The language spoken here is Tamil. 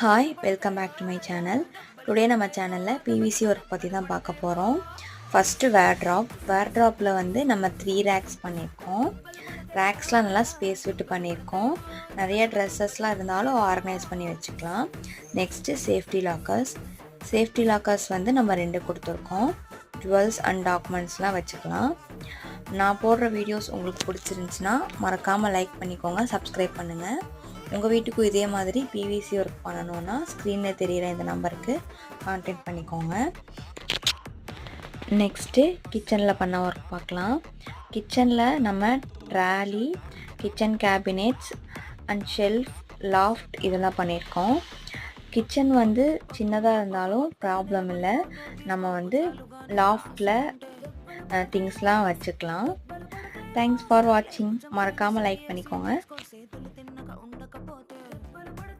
Hi welcome back to my channel today நம்ம சேனலில் பிவிசி ஒர்க் பற்றி தான் பார்க்க போகிறோம் ஃபஸ்ட்டு வேர்ட்ராப் வேர்ட்ராப்பில் வந்து நம்ம த்ரீ ரேக்ஸ் பண்ணியிருக்கோம். ரேக்ஸ்லாம் நல்லா ஸ்பேஸ் விட்டு பண்ணியிருக்கோம். நிறைய ட்ரெஸ்ஸஸ்லாம் இருந்தாலும் ஆர்கனைஸ் பண்ணி வச்சுக்கலாம். Next safety lockers safety lockers வந்து நம்ம ரெண்டு கொடுத்துருக்கோம். ஜுவல்ஸ் அண்ட் டாக்குமெண்ட்ஸ்லாம் வச்சுக்கலாம். நான் போடுற வீடியோஸ் உங்களுக்கு பிடிச்சிருந்துச்சின்னா மறக்காமல் லைக் பண்ணிக்கோங்க சப்ஸ்கிரைப் பண்ணுங்கள் உங்கள் வீட்டுக்கும் இதே மாதிரி பிவிசி ஒர்க் பண்ணணுன்னா ஸ்க்ரீனில் தெரிகிற இந்த நம்பருக்கு கான்டெக்ட் பண்ணிக்கோங்க. நெக்ஸ்ட்டு கிச்சனில் பண்ண ஒர்க் பார்க்கலாம். கிச்சனில் நம்ம trolley kitchen cabinets and shelf loft இதெல்லாம் பண்ணியிருக்கோம். கிச்சன் வந்து சின்னதாக இருந்தாலும் ப்ராப்ளம் இல்லை. நம்ம வந்து லாஃப்டில் திங்ஸ்லாம் வச்சுக்கலாம். தேங்க்ஸ் ஃபார் வாட்சிங் மறக்காமல் லைக் பண்ணிக்கோங்க. होते हैं